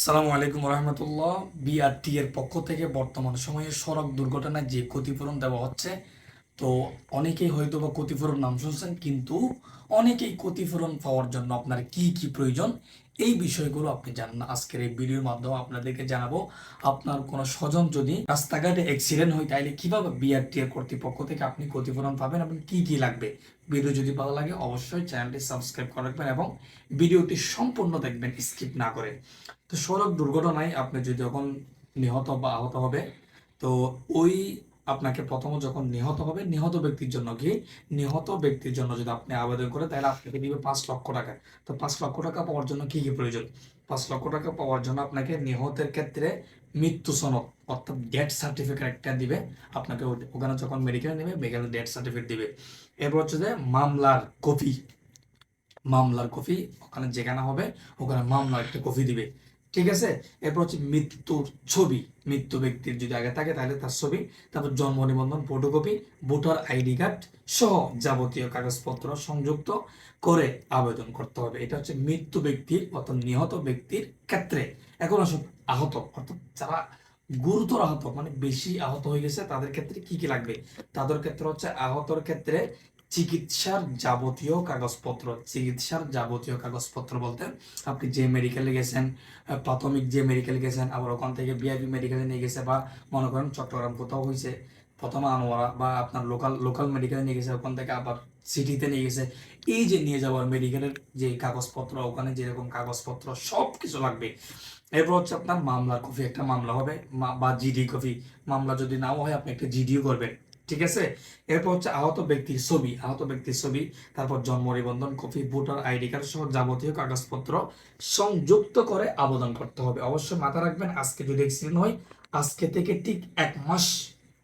সালামু আলাইকুম রহমতুল্লাহ বিআরটি এর পক্ষ থেকে বর্তমান সময়ে সড়ক দুর্ঘটনায় যে ক্ষতিপূরণ দেওয়া হচ্ছে তো অনেকেই হয়তো বা ক্ষতিপূরণ নাম শুনছেন, কিন্তু অনেকেই ক্ষতিপূরণ পাওয়ার জন্য আপনার কি কি প্রয়োজন এই বিষয়গুলো আপনি জানেন না। আজকের এই ভিডিওর মাধ্যমে আপনাদেরকে জানাব, আপনার কোনো স্বজন যদি রাস্তাঘাটে অ্যাক্সিডেন্ট হয়, তাহলে কীভাবে বিআরটি এর কর্তৃপক্ষ থেকে আপনি ক্ষতিপূরণ পাবেন এবং কি কি লাগবে? ভিডিও যদি ভালো লাগে অবশ্যই চ্যানেলটি সাবস্ক্রাইব করে রাখবেন এবং ভিডিওটি সম্পূর্ণ দেখবেন, স্কিপ না করে। তো সড়ক দুর্ঘটনায় আপনি যদি যখন নিহত বা আহত হবে, তো ওই আপনাকে প্রথম যখন নিহত হবে, নিহত ব্যক্তির জন্য কি? নিহত ব্যক্তির জন্য যদি আপনি আবেদন করেন, তাহলে আপনাকে দিবে পাঁচ লক্ষ টাকা। তো পাঁচ লক্ষ টাকা পাওয়ার জন্য কি কি প্রয়োজন? পাঁচ লক্ষ টাকা পাওয়ার জন্য আপনাকে নিহতের ক্ষেত্রে মৃত্যু সনদ, অর্থাৎ ডেথ সার্টিফিকেট একটা দিবে। আপনাকে ওখানে যখন মেডিকেল নেবে মেডিকেল ডেথ সার্টিফিকেট দিবে। এরপর হচ্ছে যে মামলার কপি। মামলার কপি, ওখানে যেখানে হবে, ওখানে মামলার একটা কপি দিবে। ঠিক আছে? এরপর হচ্ছে মৃত্যুর ছবি। মৃত্যু ব্যক্তির যদি আগে থাকে, তাহলে তার ছবি, তারপর জন্ম নিবন্ধন ফটোকপি ভোটার আইডি কার্ড সহ যাবতীয় কাগজপত্র সংযুক্ত করে আবেদন করতে হবে। এটা হচ্ছে মৃত্যু ব্যক্তির অর্থাৎ নিহত ব্যক্তির ক্ষেত্রে। এখন আসুন, আহত, অর্থাৎ যারা গুরুতর আহত মানে বেশি আহত হয়ে গেছে, তাদের ক্ষেত্রে কি কি লাগবে? তাদের ক্ষেত্রে হচ্ছে আহতর ক্ষেত্রে চিকিৎসার যাবতীয় কাগজপত্র, চিকিৎসার যাবতীয় কাগজপত্র বলতে আপনি যে মেডিকেলে গেছেন প্রাথমিক যে মেডিকেলে গেছেন, আবার ওখান থেকে বিআইপি মেডিকেলে নিয়ে গেছে বা মনে করেন চট্টগ্রাম কোথাও হয়েছে প্রথমে আনোয়ারা বা আপনার লোকাল লোকাল মেডিকেলে নিয়ে গেছে, ওখান থেকে আবার সিটিতে নিয়ে গেছে। এই যে নিয়ে যাওয়ার মেডিকেলের যে কাগজপত্র, ওখানে যেরকম কাগজপত্র সব কিছু লাগবে। এরপর হচ্ছে আপনার মামলার কপি, একটা মামলা হবে বা জিডি কপি। মামলা যদি নাও হয়, আপনি একটা জিডিও করবেন। ঠিক আছে? এরপর হচ্ছে আহত ব্যক্তির ছবি, আহত ব্যক্তির ছবি, তারপর জন্ম নিবন্ধন, কপি, ভোটার আইডি কার্ড সহ যাবতীয় কাগজপত্র সংযুক্ত করে আবেদন করতে হবে। অবশ্যই মাথা রাখবেন, আজকে যদি অ্যাক্সিডেন্ট হয়, আজকে থেকে ঠিক এক মাস,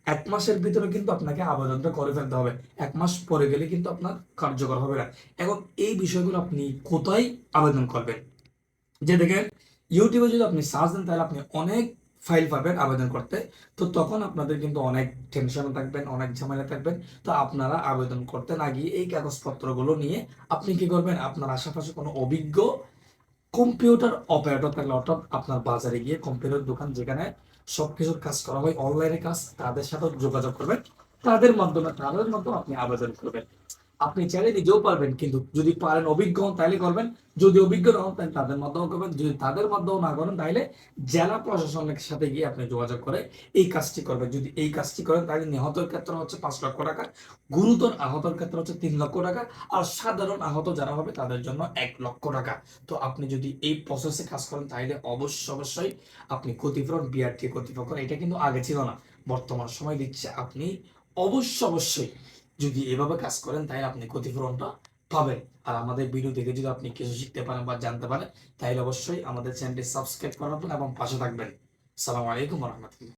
এক মাসের ভিতরে কিন্তু আপনাকে আবেদনটা করে ফেলতে হবে। এক মাস পরে গেলে কিন্তু আপনার কার্যকর হবে না। এখন এই বিষয়গুলো আপনি কোথায় আবেদন করবেন? যে দেখেন, ইউটিউবে যদি আপনি সার্চ দেন, তাহলে আপনি অনেক ফাইল পাবেন আবেদন করতে। তো তখন আপনাদের কিন্তু অনেক টেনশনে থাকবেন, অনেক ঝামেলা থাকবেন। তো আপনারা আবেদন করতে না গিয়ে এই কাগজপত্রগুলো নিয়ে আপনি কি করবেন? আপনার আশেপাশে কোনো অভিজ্ঞ কম্পিউটার অপারেটর থাকলে, অর্থাৎ আপনার বাজারে গিয়ে কম্পিউটার দোকান যেখানে সবকিছুর কাজ করা হয়, অনলাইনে কাজ, তাদের সাথে যোগাযোগ করবেন। তাদের মাধ্যমে তাদের মাধ্যমে আপনি আবেদন করবেন। আপনি চাইলে নিজেও পারবেন, কিন্তু যদি পারেন অভিজ্ঞ হন তাহলে করবেন, যদি অভিজ্ঞ না হন তাহলে তাদের মাধ্যমে করবেন, যদি তাদের মাধ্যমে না করেন তাহলে জেলা প্রশাসনের সাথে গিয়ে আপনি যোগাযোগ করে এই কাজটি করবেন। যদি এই কাজটি করেন তাহলে নিহতের ক্ষেত্রে হচ্ছে পাঁচ লক্ষ টাকা, গুরুতর আহতের ক্ষেত্রে হচ্ছে তিন লক্ষ টাকা, আর সাধারণ আহত যারা হবে তাদের জন্য এক লক্ষ টাকা। তো আপনি যদি এই প্রসেসে কাজ করেন তাহলে অবশ্যই অবশ্যই আপনি ক্ষতিপূরণ বিআরটি কর্তৃপক্ষ এটা কিন্তু আগে ছিল না। বর্তমান সময় দিচ্ছে। আপনি অবশ্য অবশ্যই যদি এভাবে কাজ করেন, তাহলে আপনি ক্ষতিপূরণটা পাবেন। আর আমাদের ভিডিও দেখে যদি আপনি কিছু শিখতে পারেন বা জানতে পারেন, তাহলে অবশ্যই আমাদের চ্যানেলটি সাবস্ক্রাইব করবেন এবং পাশে থাকবেন। সালাম আলাইকুম রহমতুল্লাহ।